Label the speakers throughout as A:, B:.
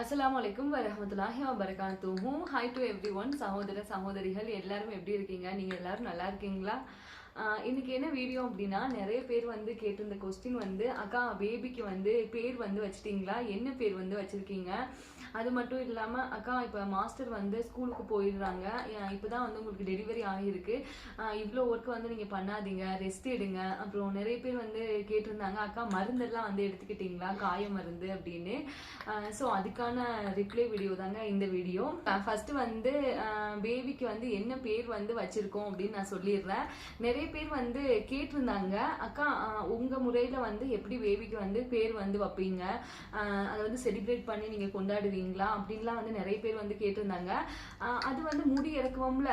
A: அஸ்லாம் வலைக்கும் வரமத்துலாஹி வபரகாத்துஹும் ஹாய் டு எவ்ரி ஒன் சகோதர சகோதரிகள் எல்லாரும் எப்படி இருக்கீங்க? நீங்கள் எல்லாரும் நல்லா இருக்கீங்களா? இன்றைக்கி இன்னைக்கு என்ன வீடியோ அப்படின்னா நிறைய பேர் வந்து கேட்டிருந்த கொஸ்டின் வந்து அக்கா பேபிக்கு வந்து பேர் வந்து வச்சிட்டீங்களா? என்ன பேர் வந்து வச்சிருக்கீங்க? அது மட்டும் இல்லாம அக்கா இப்ப மாஸ்டர் வந்து ஸ்கூலுக்கு போயிடுறாங்க. இப்போ இப்பதான் வந்து உங்களுக்கு டெலிவரி ஆகியிருக்கு. இவ்வளோ ஒர்க் வந்து நீங்க பண்ணாதீங்க. ரெஸ்ட் எடுங்க. அப்புறம் நிறைய பேர் வந்து கேட்டிருந்தாங்க அக்கா மருந்தெல்லாம் வந்து எடுத்துக்கிட்டீங்களா? காய மருந்து அப்படின்னு. ஸோ அதுக்கான ரிப்ளை வீடியோ தாங்க இந்த வீடியோ ஃபர்ஸ்ட் வந்து பேபிக்கு வந்து என்ன பேர் வந்து வச்சிருக்கோம் அப்படின்னு நான் சொல்லிடுறேன். நிறைய பேர் வந்து கேட்டிருந்தாங்க அக்கா உங்கள் உங்க முறையில வந்து எப்படி பேபிக்கு வந்து பேர் வந்து வைப்பீங்க? அதை வந்து செலிப்ரேட் பண்ணி நீங்க கொண்டாடுவீங்களா அப்படின்லாம் வந்து நிறைய பேர் வந்து கேட்டிருந்தாங்க. அது வந்து முடி இறக்குவோம்ல.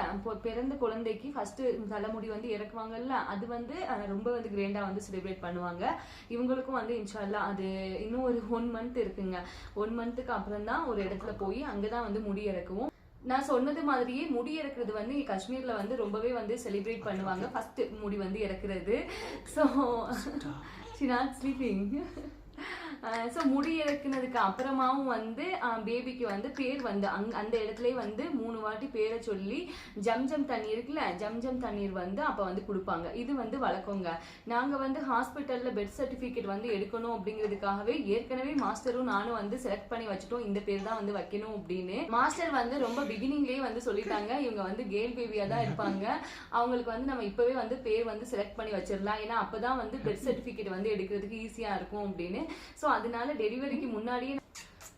A: பிறந்த குழந்தைக்கு ஃபர்ஸ்ட் தலைமுடி வந்து இறக்குவாங்கல்ல. அது வந்து ரொம்ப வந்து கிராண்டா வந்து செலிப்ரேட் பண்ணுவாங்க. இவங்களுக்கும் வந்து இன்ஷால்லா அது இன்னும் ஒரு ஒன் மந்த் இருக்குங்க. ஒன் மந்த்துக்கு அப்புறம் தான் ஒரு இடத்துல போய் அங்கதான் வந்து முடி இறக்குவோம். நான் சொன்னது மாதிரியே முடி இறக்குறது வந்து காஷ்மீர்ல வந்து ரொம்பவே வந்து செலிப்ரேட் பண்ணுவாங்க. ஃபர்ஸ்ட் முடி வந்து இறக்குறது. So she not sleeping so முடி இறக்குனதுக்கு அப்புறமாவும் வந்து பேபிக்கு வந்து பேர் வந்து அங் அந்த இடத்துலயே வந்து மூணு வாட்டி பேரை சொல்லி ஜம்ஜம் தண்ணி இருக்குல்ல ஜம்ஜம் தண்ணீர் வந்து அப்போ வந்து கொடுப்பாங்க. இது வந்து வழக்கங்க. நாங்கள் வந்து ஹாஸ்பிட்டலில் பெட் சர்டிஃபிகேட் வந்து எடுக்கணும் அப்படிங்கிறதுக்காகவே ஏற்கனவே மாஸ்டரும் நானும் வந்து செலக்ட் பண்ணி வச்சுட்டோம். இந்த பேர் தான் வந்து வைக்கணும் அப்படின்னு. மாஸ்டர் வந்து ரொம்ப பிகினிங்லேயே வந்து சொல்லிட்டாங்க. இவங்க வந்து கேர்ள் பேபியாக தான் இருப்பாங்க. அவங்களுக்கு வந்து நம்ம இப்போவே வந்து பேர் வந்து செலக்ட் பண்ணி வச்சிடலாம். ஏன்னா அப்பதான் வந்து பெட் சர்டிஃபிகேட் வந்து எடுக்கிறதுக்கு ஈஸியாக இருக்கும் அப்படின்னு. ஸோ அதனால டெலிவரிக்கு முன்னாடியே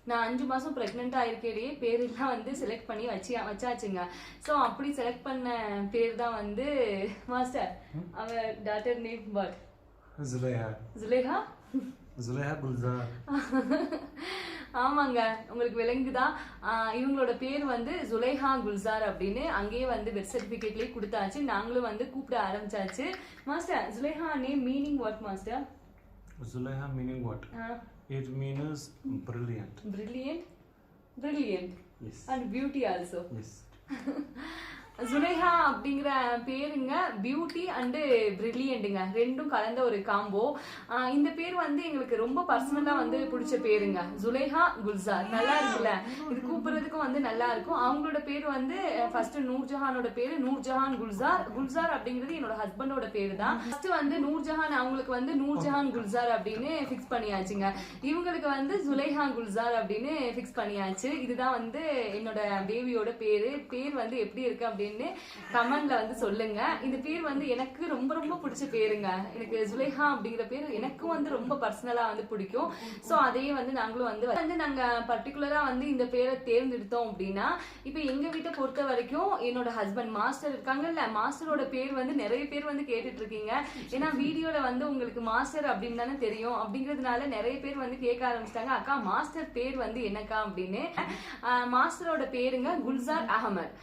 A: நான் அஞ்சு மாசம் பிரெக்னெண்டா இருக்கையிலேயே பேரெல்லாம் வந்து செலக்ட் பண்ணி வச்சு வச்சாச்சுங்க. ஸோ அப்படி செலக்ட் பண்ண பேர் தான் வந்து மாஸ்டர் அவ daughter name but. Zulaiha.
B: Zulaiha Gulzar.
A: ஆமாங்க உங்களுக்கு விளங்குதா? இவங்களோட பேர் வந்து ஜுலைஹா குல்சார் அப்படின்னு அங்கேயே வந்து பெர்த் சர்டிபிகேட்லயே கொடுத்தாச்சு. நாங்களும் வந்து கூப்பிட ஆரம்பிச்சாச்சு. Master Zulaiha name meaning what master
B: Zulaiha meaning what? Uh, it means brilliant.
A: Brilliant? Brilliant.
B: Yes.
A: And beauty also.
B: Yes.
A: Zulaiha அப்படிங்கிற பேருங்க பியூட்டி அண்டு பிரில்லியண்ட்டுங்க ரெண்டும் கலந்த ஒரு காம்போ இந்த பேர் வந்து எங்களுக்கு ரொம்ப பர்சனலா வந்து பிடிச்ச பேருங்க. சுலேஹா குல்சார். நல்லா இருக்குல்ல? இது கூப்பிடுறதுக்கும் வந்து நல்லா இருக்கும். அவங்களோட பேர் வந்து ஃபர்ஸ்ட் நூர்ஜஹானோட பேரு நூர்ஜஹான் குல்சார். குல்சார் அப்படிங்கிறது என்னோட ஹஸ்பண்டோட பேர் தான் ஃபர்ஸ்ட் வந்து நூர்ஜஹான் அவங்களுக்கு வந்து நூர்ஜஹான் குல்சார் அப்படின்னு ஃபிக்ஸ் பண்ணியாச்சுங்க. இவங்களுக்கு வந்து சுலேஹா குல்சார் அப்படின்னு ஃபிக்ஸ் பண்ணியாச்சு. இதுதான் வந்து என்னோட பேபியோட பேரு. பேர் வந்து எப்படி இருக்கு அப்படின்னு கமெண்ட்ல வந்து சொல்லுங்க. இந்த பேர் வந்து எனக்கு ரொம்ப ரொம்ப பிடிச்ச பேருங்க. எனக்கு ஜுலேஹா அப்படிங்கிற பேர் எனக்கும் வந்து ரொம்ப பர்சனலா வந்து பிடிக்கும். சோ அதையே வந்து நாங்களும் வந்து வந்து நாங்க பர்டிகுலரா வந்து இந்த பேரை தேர்ந்தெடுத்தோம் அப்படின்னா இப்ப எங்க வீட்டை பொறுத்த வரைக்கும் என்னோட ஹஸ்பண்ட் மாஸ்டர் இருக்காங்கல்ல மாஸ்டரோட பேர் வந்து நிறைய பேர் வந்து கேட்டுட்டு இருக்கீங்க. ஏன்னா வீடியோல வந்து உங்களுக்கு மாஸ்டர் அப்படின்னு தானே தெரியும். அப்படிங்கிறதுனால நிறைய பேர் வந்து கேட்க ஆரம்பிச்சிட்டாங்க. அக்கா மாஸ்டர் பேர் வந்து என்னக்கா? அப்படின்னு. மாஸ்டரோட பேருங்க குல்சார் அகமத்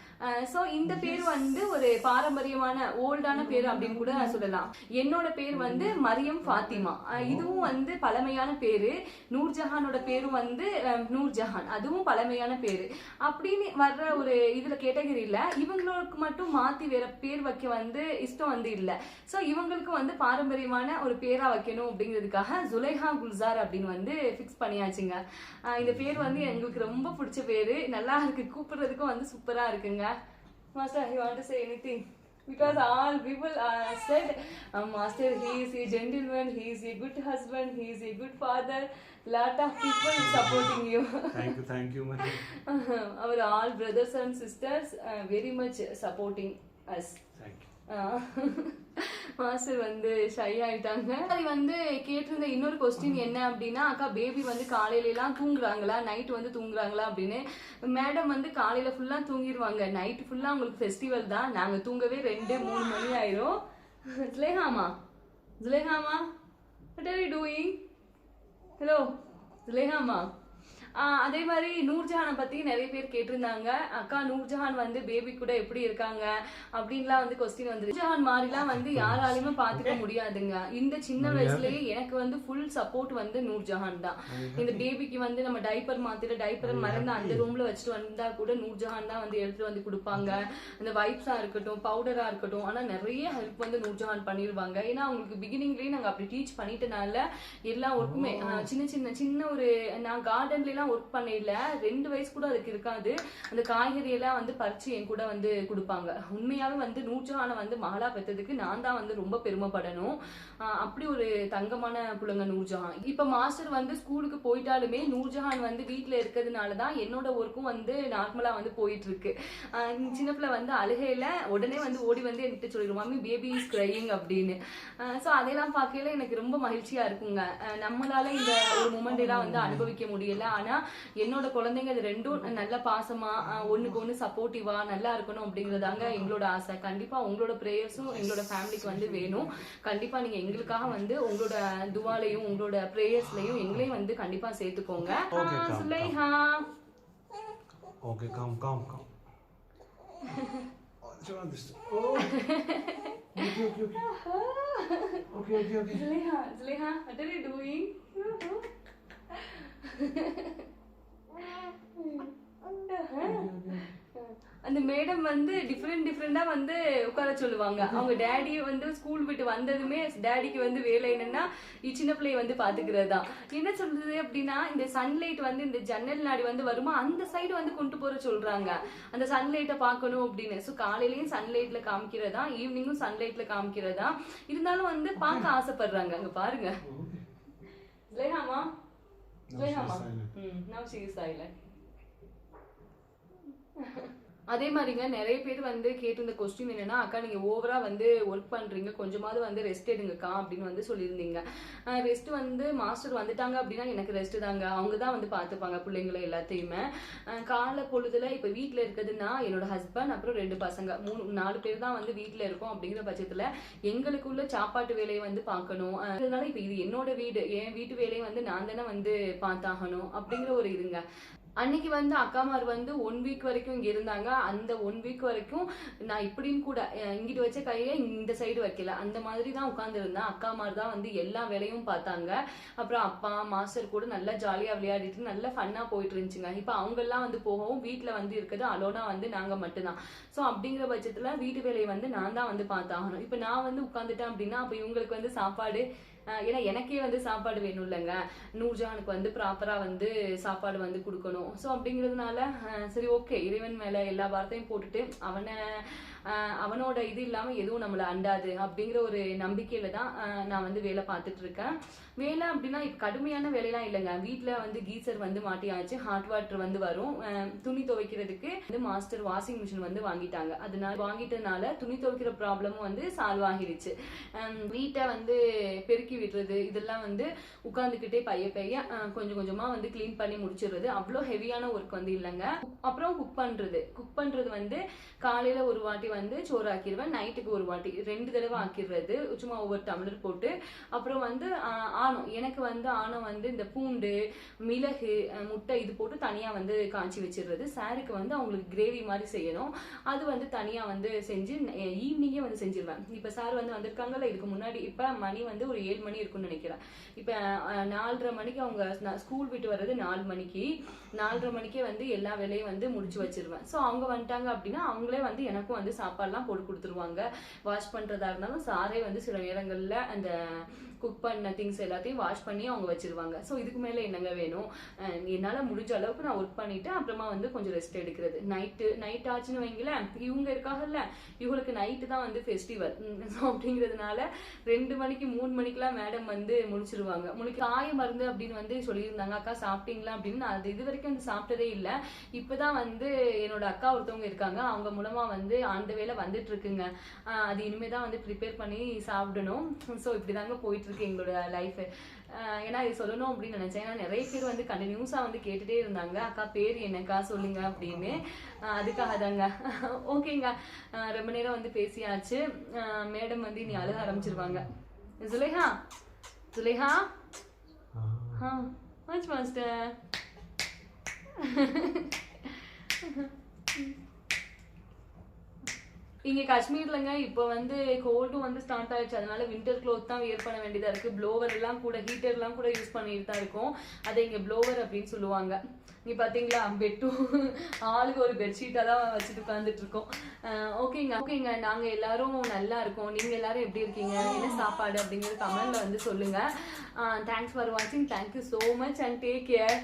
A: சோ இந்த பேர் வந்து ஒரு பாரம்பரியமான ஓல்டான பேர் அப்படின்னு கூட சொல்லலாம். என்னோட பேர் வந்து மரியம் ஃபாத்திமா. இதுவும் வந்து பழமையான பேரு. நூர்ஜஹானோட பேரும் வந்து நூர்ஜஹான். அதுவும் பழமையான பேரு. அப்படின்னு வர்ற ஒரு இதுல கேட்டகரியில இவங்களுக்கு மட்டும் மாத்தி வேற பேர் வைக்க வந்து இஷ்டம் வந்து இல்ல. சோ இவங்களுக்கு வந்து பாரம்பரியமான ஒரு பேரா வைக்கணும் அப்படிங்கிறதுக்காக ஜுலைஹா குல்சார் அப்படின்னு வந்து ஃபிக்ஸ் பண்ணியாச்சுங்க. இந்த பேர் வந்து எங்களுக்கு ரொம்ப பிடிச்ச பேரு. நல்லா இருக்கு. கூப்பிடுறதுக்கும் வந்து சூப்பரா இருக்குங்க. Master, you want to say anything? Because all people uh, said, uh, Master, he is a gentleman, he is a good husband, he is a good father. Lot of people supporting you.
B: thank you, thank you, Mother.
A: Our all brothers and sisters uh, very much supporting us.
B: Thank you.
A: Uh, master வந்து shy ஆயிட்டாங்க. அது வந்து கேட்டிருந்த இன்னொரு question என்ன அப்படின்னா அக்கா baby வந்து காலையில எல்லாம் தூங்குறாங்களா? நைட் வந்து தூங்குறாங்களா? அப்படின்னு. மேடம் வந்து காலையில ஃபுல்லா தூங்கிடுவாங்க நைட் ஃபுல்லா உங்களுக்கு ஃபெஸ்டிவல் தான். நாங்க தூங்கவே ரெண்டு மூணு மணி ஆயிரும். ஜுலேஹாமா ஜுலேஹாமா what are you doing hello ஜுலேஹாமா அதே மாதிரி நூர்ஜஹானை பத்தி நிறைய பேர் கேட்டிருந்தாங்க. அக்கா நூர்ஜஹான் வந்து பேபி கூட எப்படி இருக்காங்க அப்படின்லாம் வந்து கொஸ்டின் வந்து நூர்ஜஹான் மாதிரிலாம் வந்து யாராலையுமே பாத்துக்க முடியாதுங்க. இந்த சின்ன வயசுலயே எனக்கு வந்து ஃபுல் சப்போர்ட் வந்து நூர்ஜஹான் தான். இந்த பேபிக்கு வந்து நம்ம டைப்பர் மாத்திர டைப்பரை மறந்து அந்த ரூம்ல வச்சுட்டு வந்தா கூட நூர்ஜஹான் தான் வந்து எடுத்துட்டு வந்து கொடுப்பாங்க. அந்த வைப்ஸா இருக்கட்டும் பவுடரா இருக்கட்டும் ஆனா நிறைய ஹெல்ப் வந்து நூர்ஜஹான் பண்ணிருவாங்க. ஏன்னா அவங்களுக்கு பிகினிங்லயே நாங்க அப்படி டீச் பண்ணிட்டனால எல்லா ஒர்க்குமே ஆஹ் சின்ன சின்ன சின்ன ஒரு நான் கார்டன்ல எல்லாம் ஒர்க் பண்ணல ரெண்டு வயசு கூட அதுக்கு இருக்காது. அந்த காய்கறி எல்லாம் வந்து பறிச்சு என் கூட வந்து கொடுப்பாங்க. உண்மையாவே வந்து நூர்ஜஹானை வந்து மகளா பெற்றதுக்கு நான் தான் வந்து ரொம்ப பெருமைப்படணும். அப்படி ஒரு தங்கமான புள்ளைங்க நூர்ஜஹான். இப்ப மாஸ்டர் வந்து ஸ்கூலுக்கு போயிட்டாலுமே நூர்ஜஹான் வந்து வீட்டில் இருக்கிறதுனால தான் என்னோட ஒர்க்கும் வந்து நார்மலா வந்து போயிட்டு இருக்கு சின்ன பிள்ளை வந்து அழுகையில உடனே வந்து ஓடி வந்து என்கிட்ட சொல்லிடும் மம்மி பேபி இஸ் கிரையிங் அப்படின்னு. ஸோ அதையெல்லாம் பார்க்கையில எனக்கு ரொம்ப மகிழ்ச்சியா இருக்குங்க. நம்மளால இந்த ஒரு மூமெண்ட் எல்லாம் வந்து அனுபவிக்க முடியல. ஆனா என்னோட குழந்தைங்க இது ரெண்டும் நல்ல பாசமா ஒண்ணுக்கு ஒண்ணு சப்போர்ட்டிவா நல்லா இருக்கணும் அப்படிங்கறதாங்க எங்களோட ஆசை கண்டிப்பா உங்களோட ப்ரேயர்ஸும் எங்களோட ஃபேமிலிக்கு வந்து வேணும் கண்டிப்பா நீங்க எங்களுக்காக வந்து உங்களோட துவாலையும் உங்களோட ப்ரேயர்ஸ்லயும் எங்களையும் வந்து கண்டிப்பா சேர்த்துக்கோங்க Zulaikha.
B: Oh, show this. Oh. Okay, okay, okay. Okay, okay, okay.
A: Zulaikha Zulaikha what are you doing அந்த மேடம் வந்து டிஃப்ரெண்ட் டிஃப்ரெண்டா வந்து உட்கார சொல்லுவாங்க. அவங்க டேடி வந்து ஸ்கூல் விட்டு வந்ததுமே டேடிக்கு வந்து வேலை என்னன்னா சின்ன பிள்ளைய வந்து பாத்துக்கிறதா என்ன சொல்றது அப்படின்னா இந்த சன்லைட் வந்து இந்த ஜன்னல் நாடி வந்து வருமா அந்த சைடு வந்து கொண்டு போற சொல்றாங்க. அந்த சன்லைட்டை பார்க்கணும் அப்படின்னு. ஸோ காலையிலயும் சன்லைட்ல காமிக்கிறதா ஈவினிங்கும் சன்லைட்ல காமிக்கிறதா இருந்தாலும் வந்து பார்க்க ஆசைப்படுறாங்க. அங்க பாருங்க. ஜெயஹாமா ஜெயஹாமா. ம் நவ் சைலண்ட் அதே மாதிரிங்க நிறைய பேர் வந்து கேட்டிருந்த கொஸ்டின் என்னன்னா அக்கா நீங்க ஓவரா வந்து ஒர்க் பண்றீங்க. கொஞ்சமாவது வந்து ரெஸ்ட் எடுங்கக்கா அப்படின்னு வந்து சொல்லியிருந்தீங்க. ரெஸ்ட் வந்து மாஸ்டர் வந்துட்டாங்க அப்படின்னா எனக்கு ரெஸ்ட் தாங்க. அவங்க தான் வந்து பார்த்துப்பாங்க பிள்ளைங்களை எல்லாத்தையுமே. அஹ் காலை பொழுதுல இப்ப வீட்ல இருக்குதுன்னா என்னோட ஹஸ்பண்ட் அப்புறம் ரெண்டு பசங்க. மூணு நாலு பேர் தான் வந்து வீட்டில் இருக்கோம் அப்படிங்கிற பட்சத்துல எங்களுக்குள்ள சாப்பாட்டு வேலையை வந்து பார்க்கணும். அதனால இப்ப இது என்னோட வீடு. என் வீட்டு வேலையை வந்து நான் தானே வந்து பார்த்தாகணும் அப்படிங்கிற ஒரு இதுங்க. அன்னைக்கு வந்து அக்காமார் வந்து ஒன் வீக் வரைக்கும் இங்க இருந்தாங்க. அந்த ஒன் வீக் வரைக்கும் நான் இப்படின்னு கூட இங்கிட்டு வச்ச கையை இந்த சைடு வைக்கல. அந்த மாதிரி தான் உட்கார்ந்து இருந்தேன் அக்காமார் தான் வந்து எல்லா வேலையும் பார்த்தாங்க. அப்புறம் அப்பா மாஸ்டர் கூட நல்லா ஜாலியா விளையாடிட்டு நல்லா ஃபன்னா போயிட்டு இருந்துச்சுங்க. இப்போ அவங்க எல்லாம் வந்து போகவும் வீட்டில் வந்து இருக்கிறது அலோனா வந்து நாங்க மட்டும்தான். ஸோ அப்படிங்கிற பட்சத்துல வீட்டு வேலையை வந்து நான் தான் வந்து பார்த்தாகணும். இப்போ நான் வந்து உட்காந்துட்டேன் அப்படின்னா அப்போ இவங்களுக்கு வந்து சாப்பாடு ஏன்னா எனக்கே வந்து சாப்பாடு வேணும் இல்லைங்க. நூர்ஜானுக்கு வந்து ப்ராப்பரா வந்து சாப்பாடு வந்து கொடுக்கணும். ஸோ அப்படிங்கிறதுனால சரி ஓகே இறைவன் மேல எல்லா வார்த்தையும் போட்டுட்டு அவனை அவனோட இது இல்லாம எதுவும் நம்மள அண்டாது அப்படிங்கிற ஒரு நம்பிக்கையில தான் நான் வந்து வேலை பார்த்துட்டு இருக்கேன். வேலை அப்படின்னா கடுமையான வேலையெல்லாம் இல்லைங்க. வீட்டில் வந்து கீசர் வந்து மாட்டியாச்சு ஹாட் வாட்டர் வந்து வரும். துணி துவைக்கிறதுக்கு வந்து மாஸ்டர் வாஷிங் மிஷின் வந்து வாங்கிட்டாங்க. அதனால வாங்கிட்டதுனால துணி துவைக்கிற ப்ராப்ளமும் வந்து சால்வ் ஆகிருச்சு. வீட்டை வந்து பெருக்கி விடுறது இதெல்லாம் வந்து உட்காந்துக்கிட்டே பைய பைய கொஞ்சம் கொஞ்சமா வந்து க்ளீன் பண்ணி முடிச்சிடுறது. அவ்வளோ ஹெவியான ஒர்க் வந்து இல்லைங்க. அப்புறம் குக் பண்றது. குக் பண்றது வந்து காலையில ஒரு வாட்டி வந்து சோறு ஆக்கிடுவேன் நைட்டுக்கு ஒரு வாட்டி. ரெண்டு தடவை ஆக்கிடுறது. சும்மா ஒவ்வொரு டம்ளர் போட்டு. அப்புறம் வந்து ஆணம். எனக்கு வந்து ஆணம் வந்து இந்த பூண்டு மிளகு முட்டை இது போட்டு தனியா வந்து காய்ச்சி வச்சிடுறது. சாருக்கு வந்து அவங்களுக்கு கிரேவி மாதிரி செய்யணும். அது வந்து தனியா வந்து செஞ்சு ஈவினிங்கே வந்து செஞ்சிருவேன். இப்ப சார் வந்து வந்திருக்காங்கல்ல இதுக்கு முன்னாடி இப்ப மணி வந்து ஒரு ஏழு மணி இருக்கும்னு நினைக்கிறேன். இப்போ நாலரை மணிக்கு அவங்க ஸ்கூல் விட்டு வர்றது நாலு மணிக்கு. நாலரை மணிக்கே வந்து எல்லா வேலையும் வந்து முடிச்சு வச்சிருவேன். ஸோ அவங்க வந்துட்டாங்க அப்படின்னா அவங்களே வந்து எனக்கும் வந்து சாப்பாடுலாம் போட்டு கொடுத்துருவாங்க. வாஷ் பண்ணுறதா இருந்தாலும் சாரே வந்து சில நேரங்களில் அந்த குக் பண்ண திங்ஸ் எல்லாத்தையும் வாஷ் பண்ணி அவங்க வச்சிருவாங்க. ஸோ இதுக்கு மேலே என்னங்க வேணும்? என்னால் முடிஞ்ச அளவுக்கு நான் ஒர்க் பண்ணிட்டு அப்புறமா வந்து கொஞ்சம் ரெஸ்ட் எடுக்கிறது. நைட்டு நைட் ஆச்சுன்னு வைங்களேன். இவங்க இருக்காங்கல்ல இவங்களுக்கு நைட்டு தான் வந்து ஃபெஸ்டிவல் ஸோ அப்படிங்கிறதுனால ரெண்டு மணிக்கு மூணு மணிக்கெல்லாம் மேடம் வந்து முடிச்சிருவாங்க. முழுக்க காய மருந்து அப்படின்னு வந்து சொல்லியிருந்தாங்க. அக்கா சாப்பிட்டீங்களா அப்படின்னு? நான் அது இது வரைக்கும் வந்து சாப்பிட்டதே இல்லை. இப்பதான் வந்து என்னோட அக்கா ஒருத்தவங்க இருக்காங்க. அவங்க மூலமா வந்து அந்த வேலை வந்துட்டு இருக்குங்க அது இனிமே தான் வந்து ப்ரிப்பேர் பண்ணி சாப்பிடணும். ஸோ இப்படிதாங்க போயிட்டு இருக்கு எங்களோட லைஃப் ஏன்னா இது சொல்லணும் அப்படின்னு நினைச்சேன். ஏன்னா நிறைய பேர் வந்து கண்டினியூஸா வந்து கேட்டுட்டே இருந்தாங்க. அக்கா பேர் என்னக்கா சொல்லுங்க அப்படின்னு. அதுக்காக தாங்க. ஓகேங்க. ரொம்ப நேரம் வந்து பேசியாச்சு. மேடம் வந்து இனி அழுக ஆரம்பிச்சிருவாங்க. சுலேஹா சுலேஹா
B: Ah.
A: ஆ வாட்ச் மாஸ்டர் இங்க காஷ்மீர்லங்க இப்போ வந்து கோல்டும் வந்து ஸ்டார்ட் ஆயிடுச்சு. அதனால வின்டர் க்ளோத் தான் வியர் பண்ண வேண்டியதா இருக்கு. ப்ளோவர் எல்லாம் கூட ஹீட்டர் எல்லாம் கூட யூஸ் பண்ணிட்டு தான் இருக்கும். அதை இங்க ப்ளோவர் அப்படின்னு சொல்லுவாங்க. நீ பாத்தீங்களா? பெட்டும் ஆளுக்கு ஒரு பெட்ஷீட்டா தான் வச்சுட்டு உட்காந்துட்டு இருக்கோம். ஓகேங்க. ஓகேங்க. நாங்க எல்லாரும் நல்லா இருக்கோம். நீங்க எல்லாரும் எப்படி இருக்கீங்க? என்ன சாப்பாடு அப்படிங்கறது கமெண்ட்ல வந்து சொல்லுங்க. தேங்க்ஸ் ஃபார் வாட்சிங் thank you so much and take care